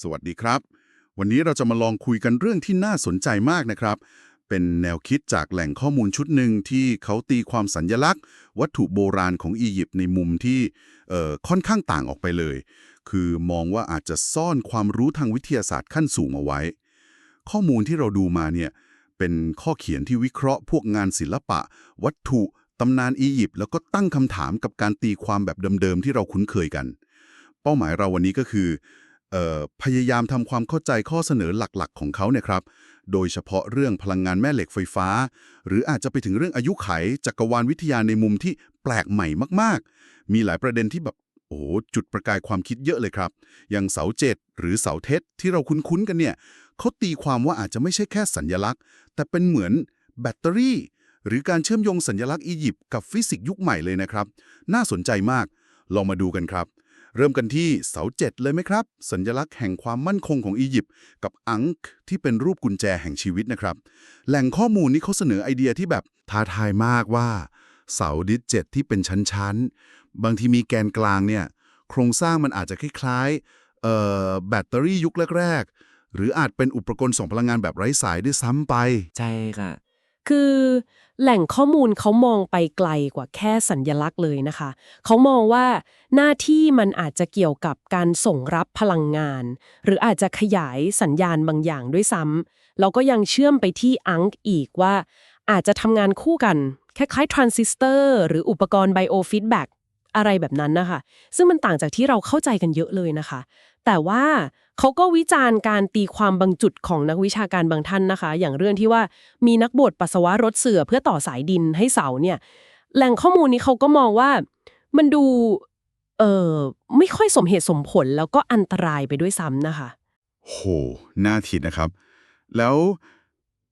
สวัสดีครับ วันนี้เราจะมาลองคุยกันเรื่องที่น่าสนใจมากนะครับ เป็นแนวคิดจากแหล่งข้อมูลชุดหนึ่งที่เขาตีความสัญญลักษณ์ วัตถุโบราณของอียิปต์ในมุมที่เอ่อค่อนข้างต่างออกไปเลย คือมองว่าอาจจะซ่อนความรู้ทางวิทยาศาสตร์ขั้นสูงเอาไว้ ข้อมูลที่เราดูมาเนี่ยเป็นข้อเขียนที่วิเคราะห์พวกงานศิลปะ วัตถุตำนานอียิปต์แล้วก็ตั้งคำถามกับการตีความแบบเดิมๆที่เราคุ้นเคยกัน เป้าหมายเราวันนี้ก็คือ พยายามทำความเข้าใจข้อเสนอหลักๆ ของเขาเนี่ยครับ โดยเฉพาะเรื่องพลังงานแม่เหล็กไฟฟ้า หรืออาจจะไปถึงเรื่องอายุไขจักรวาลวิทยาในมุมที่แปลกใหม่มากๆ มีหลายประเด็นที่แบบโอ้จุดประกายความคิดเยอะเลยครับ อย่างเสาเจ็ดหรือเสาเทศที่เราคุ้นๆกันเนี่ยเขาตีความว่าอาจจะไม่ใช่แค่สัญญลักษณ์ แต่เป็นเหมือนแบตเตอรี่ หรือการเชื่อมโยงสัญลักษณ์อียิปต์กับฟิสิกส์ยุคใหม่เลยนะครับ น่าสนใจมาก ลองมาดูกันครับ เริ่มกันที่เสาเจ็ดเลยไหมครับ สัญลักษณ์แห่งความมั่นคงของอียิปต์กับอังค์ที่เป็นรูปกุญแจแห่งชีวิตนะครับ แหล่งข้อมูลนี้เขาเสนอไอเดียที่แบบท้าทายมากว่า เสาดิสเจ็ดที่เป็นชั้นๆ บางทีมีแกนกลางเนี่ย โครงสร้างมันอาจจะคล้ายๆแบตเตอรี่ยุคแรกๆ หรืออาจเป็นอุปกรณ์ส่งพลังงานแบบไร้สายด้วยซ้ำไป ใช่ค่ะ คือ แหล่งข้อมูลเขามองไปไกลกว่าแค่สัญญลักษณ์เลยนะคะ เขามองว่าหน้าที่มันอาจจะเกี่ยวกับการส่งรับพลังงาน หรืออาจจะขยายสัญญาณบางอย่างด้วยซ้ำแล้วก็ยังเชื่อมไปที่อังกอีกว่า อาจจะทำงานคู่กัน คล้ายๆทรานซิสเตอร์หรืออุปกรณ์ไบโอฟีดแบ็ก อะไรแบบนั้นนะคะ ซึ่งมันต่างจากที่เราเข้าใจกันเยอะเลยนะคะ แต่ว่าเขาก็วิจารณ์การตีความบางจุดของนักวิชาการบางท่านนะคะ อย่างเรื่องที่ว่ามีนักบวชปัสสาวะรถเสือเพื่อต่อสายดินให้เสาเนี่ย แหล่งข้อมูลนี้เขาก็มองว่ามันดูเออไม่ค่อยสมเหตุสมผลแล้วก็อันตรายไปด้วยซ้ำนะคะ โห น่าคิดนะครับ แล้ว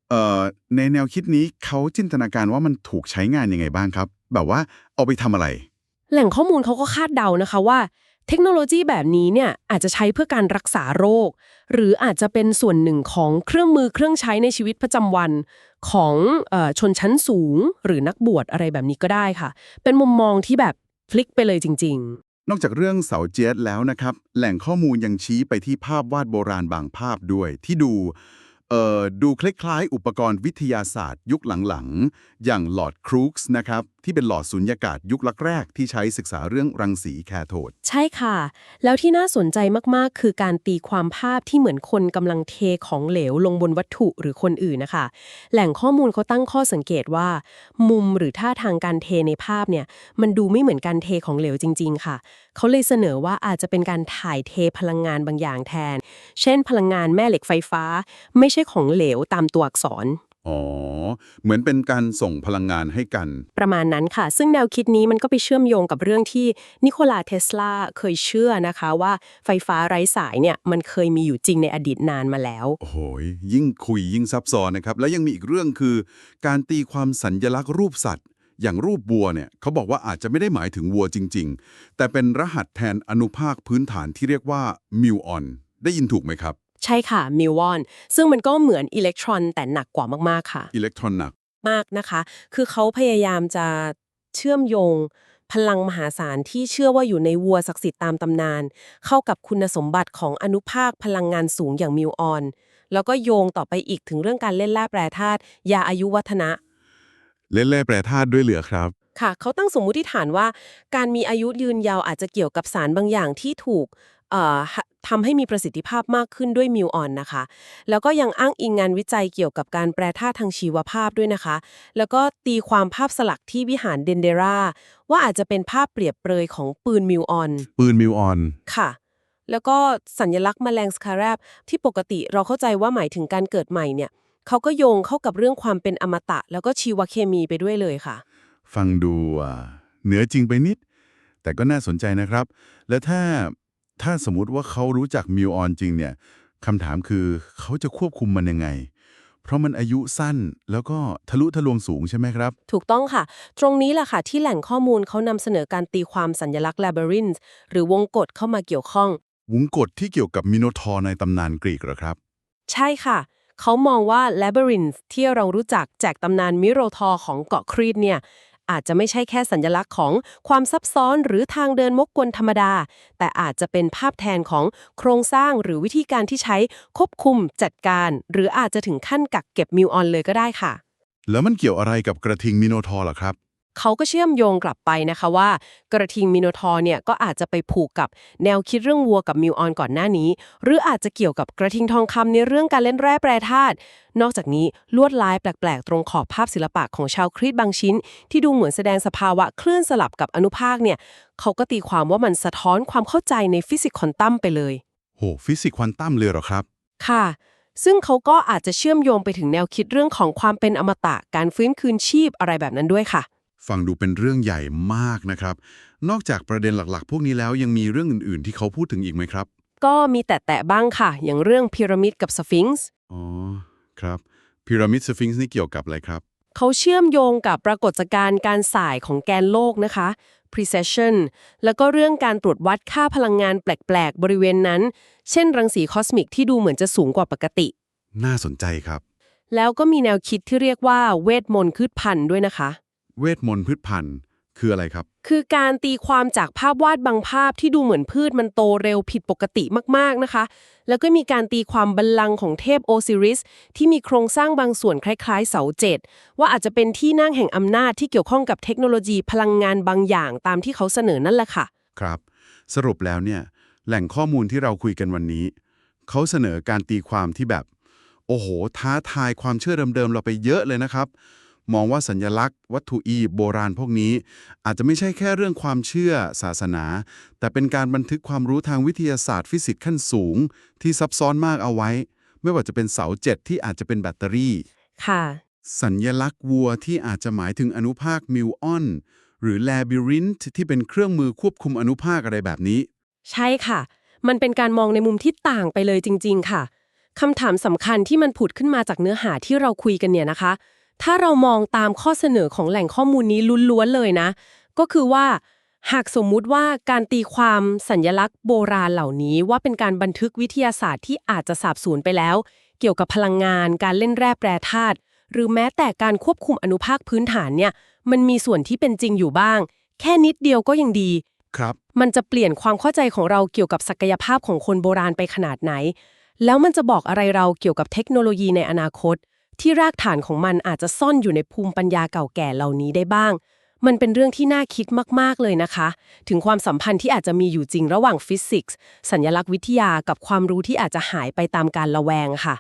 เอ่อในแนวคิดนี้เขาจินตนาการว่ามันถูกใช้งานยังไงบ้างครับ แบบว่าเอาไปทำอะไร แหล่งข้อมูลเขาก็คาดเดานะคะว่า เทคโนโลยีแบบนี้เนี่ยอาจจะใช้เพื่อการรักษาโรค หรืออาจจะเป็นส่วนหนึ่งของเครื่องมือเครื่องใช้ในชีวิตประจำวันของอชนชั้นสูง หรือนักบวชอะไรแบบนี้ก็ได้ค่ะ เป็นมุมมองที่แบบพลิกไปเลยจริง ๆนอกจากเรื่องเสาเจตแล้วนะครับ แหล่งข้อมูลยังชี้ไปที่ภาพวาดโบราณบางภาพด้วย ที่ดู เอ่อ ดูคล้ายๆ อุปกรณ์วิทยาศาสตร์ ยุคหลังๆ อย่างหลอดครูกส์นะครับ ที่เป็นหลอดสุญญากาศยุคแรกๆที่ใช้ศึกษาเรื่องรังสีแคโทด ใช่ค่ะ แล้วที่น่าสนใจมากๆ คือการตีความภาพที่เหมือนคนกำลังเทของเหลวลงบนวัตถุหรือคนอื่นนะคะ แหล่งข้อมูลเขาตั้งข้อสังเกตว่า มุมหรือท่าทางการเทในภาพเนี่ยมันดูไม่เหมือนการเทของเหลวจริง ๆ ค่ะ เขาเลยเสนอว่าอาจจะเป็นการถ่ายเทพลังงานบางอย่างแทน เช่น พลังงานแม่เหล็กไฟฟ้า ไม่ใช่ของเหลวตามตัวอักษร อ๋อ เหมือนเป็นการส่งพลังงานให้กัน ประมาณนั้นค่ะ ซึ่งแนวคิดนี้มันก็ไปเชื่อมโยงกับเรื่องที่นิโคลาเทสลาเคยเชื่อนะคะว่าไฟฟ้าไร้สายเนี่ยมันเคยมีอยู่จริงในอดีตนานมาแล้ว โอ้โหยยิ่งคุยยิ่งซับซ้อนนะครับ แล้วยังมีอีกเรื่องคือ การตีความสัญญลักษณ์รูปสัตว์ อย่างรูปวัวเนี่ยเขาบอกว่าอาจจะไม่ได้หมายถึงวัวจริง ๆ แต่เป็นรหัสแทนอนุภาคพื้นฐานที่เรียกว่ามิวออนได้ยินถูกไหมครับ ใช่ค่ะมิววอนซึ่งมันก็เหมือนอิเล็กตรอนแต่หนักกว่ามากๆค่ะ อิเล็กตรอนหนักมากนะคะ คือเขาพยายามจะเชื่อมโยง พลังมหาศาลที่เชื่อว่าอยู่ในวัวศักดิ์สิทธิ์ตามตำนาน เข้ากับคุณสมบัติของอนุภาคพลังงานสูงอย่างมิวออน แล้วก็โยงต่อไปอีกถึงเรื่องการเล่นแร่แปรธาตุยาอายุวัฒนะ เล่นแร่แปรธาตุด้วยเหลือครับ ค่ะ เขาตั้งสมมุติฐานว่า การมีอายุยืนยาวอาจจะเกี่ยวกับสารบางอย่างที่ถูกเอ่อฮะ ทำให้มีประสิทธิภาพมากขึ้นด้วยมิวออนนะคะ แล้วก็ยังอ้างอิงงานวิจัยเกี่ยวกับการแปรธาตุทางชีวภาพด้วยนะคะ แล้วก็ตีความภาพสลักที่วิหารเดนเดราว่าอาจจะเป็นภาพเปรียบเปรยของปืนมิวออนปืนมิวออนค่ะ แล้วก็สัญลักษณ์แมลงสคาแรบที่ปกติเราเข้าใจว่าหมายถึงการเกิดใหม่เนี่ยเขาก็โยงเข้ากับเรื่องความเป็นอมตะ แล้วก็ชีวเคมีไปด้วยเลยค่ะ ฟังดูอะเหนือจริงไปนิด แต่ก็น่าสนใจนะครับ และถ้า ถ้าสมมุติว่าเขารู้จักมิวออนจริงเนี่ยคำถามคือเขาจะควบคุมมันยังไง เพราะมันอายุสั้นแล้วก็ทะลุทะลวงสูงใช่ไหมครับ ถูกต้องค่ะ ตรงนี้แหละค่ะ ที่แหล่งข้อมูลเขานำเสนอการตีความสัญลักษณ์ labyrinth หรือวงกฏเข้ามาเกี่ยวข้อง วงกฏที่เกี่ยวกับมิโนทอร์ในตำนานกรีกเหรอครับ ใช่ค่ะ เขามองว่า labyrinth ที่เรารู้จักจากตำนานมิโรทอร์ของเกาะครีตเนี่ย อาจจะไม่ใช่แค่สัญลักษณ์ของความซับซ้อนหรือทางเดินมกกลธรรมดา แต่อาจจะเป็นภาพแทนของโครงสร้างหรือวิธีการที่ใช้ควบคุมจัดการ หรืออาจจะถึงขั้นกักเก็บมิวออนเลยก็ได้ค่ะ แล้วมันเกี่ยวอะไรกับกระทิงมิโนทอร์ล่ะครับ เขาก็เชื่อมโยงกลับไปนะคะว่า กระทิงมิโนทอร์เนี่ยก็อาจจะไปผูกกับแนวคิดเรื่องวัวกับมิวออนก่อนหน้านี้ หรืออาจจะเกี่ยวกับกระทิงทองคำในเรื่องการเล่นแร่แปรธาตุนอกจากนี้ลวดลายแปลกๆ ตรงขอบภาพศิลปะของชาวคริสต์บางชิ้น ที่ดูเหมือนแสดงสภาวะคลื่นสลับกับอนุภาคเนี่ยเขาก็ตีความว่ามันสะท้อนความเข้าใจในฟิสิกส์ควอนตัมไปเลย โหฟิสิกส์ควอนตัมเลยเหรอครับ ค่ะ ซึ่งเขาก็อาจจะเชื่อมโยงไปถึงแนวคิดเรื่องของความเป็นอมตะการฟื้นคืนชีพอะไรแบบนั้นด้วยค่ะ ฟังดูเป็นเรื่องใหญ่มากนะครับ นอกจากประเด็นหลักๆ พวกนี้แล้วยังมีเรื่องอื่นๆ ที่เขาพูดถึงอีกไหมครับ ก็มีแต่แตะบ้างค่ะ อย่างเรื่องพีระมิดกับสฟิงซ์อ๋อครับพีระมิดสฟิงซ์นี่เกี่ยวกับอะไรครับ เขาเชื่อมโยงกับปรากฏการณ์การสายของแกนโลกนะคะ precession แล้วก็เรื่องการตรวจวัดค่าพลังงานแปลก ๆ บริเวณนั้น เช่น รังสีคอสมิกที่ดูเหมือนจะสูงกว่าปกติ น่าสนใจครับ แล้วก็มีแนวคิดที่เรียกว่าเวทมนต์พืชพันธุ์ด้วยนะคะ เวทมนต์พืชพันธุ์คืออะไรครับ คือการตีความจากภาพวาดบางภาพที่ดูเหมือนพืชมันโตเร็วผิดปกติมากๆนะคะ แล้วก็มีการตีความบัลลังก์ของเทพโอซิริส ที่มีโครงสร้างบางส่วนคล้ายๆ เสาเจ็ดว่าอาจจะเป็นที่นั่งแห่งอำนาจที่เกี่ยวข้องกับเทคโนโลยีพลังงานบางอย่างตามที่เขาเสนอนั่นแหละค่ะ ครับ สรุปแล้วเนี่ยแหล่งข้อมูลที่เราคุยกันวันนี้ เขาเสนอการตีความที่แบบ โอ้โห ท้าทายความเชื่อเดิมๆเราไปเยอะเลยนะครับ มองว่าสัญญลักษณ์ วัตถุอียิปต์โบราณพวกนี้ อาจจะไม่ใช่แค่เรื่องความเชื่อศาสนา แต่เป็นการบันทึกความรู้ทางวิทยาศาสตร์ฟิสิกส์ขั้นสูง ที่ซับซ้อนมากเอาไว้ ไม่ว่าจะเป็นเสาเจ็ดที่อาจจะเป็นแบตเตอรี่ ค่ะ สัญญลักษณ์วัวที่อาจจะหมายถึงอนุภาคมิวออนหรือแลบิรินท์ที่เป็นเครื่องมือควบคุมอนุภาคอะไรแบบนี้ ใช่ค่ะ มันเป็นการมองในมุมที่ต่างไปเลยจริง ๆ ค่ะคำถามสำคัญที่มันผุดขึ้นมาจากเนื้อหาที่เราคุยกันเนี่ยนะคะ ถ้าเรามองตามข้อเสนอของแหล่งข้อมูลนี้ล้วนๆเลยนะ ก็คือว่า หากสมมุติว่าการตีความสัญญลักษณ์โบราณเหล่านี้ว่าเป็นการบันทึกวิทยาศาสตร์ที่อาจจะสาบสูญไปแล้ว เกี่ยวกับพลังงาน การเล่นแร่แปรธาตุหรือแม้แต่การควบคุมอนุภาคพื้นฐานเนี่ย มันมีส่วนที่เป็นจริงอยู่บ้าง แค่นิดเดียวก็ยังดีครับมันจะเปลี่ยนความเข้าใจของเราเกี่ยวกับศักยภาพของคนโบราณไปขนาดไหน แล้วมันจะบอกอะไรเราเกี่ยวกับเทคโนโลยีในอนาคต ที่รากฐานของมันอาจจะซ่อนอยู่ในภูมิปัญญาเก่าแก่เหล่านี้ได้บ้าง มันเป็นเรื่องที่น่าคิดมาก ๆ เลยนะคะ ถึงความสัมพันธ์ที่อาจจะมีอยู่จริงระหว่างฟิสิกส์ สัญลักษณ์วิทยากับความรู้ที่อาจจะหายไปตามการละแวงค่ะ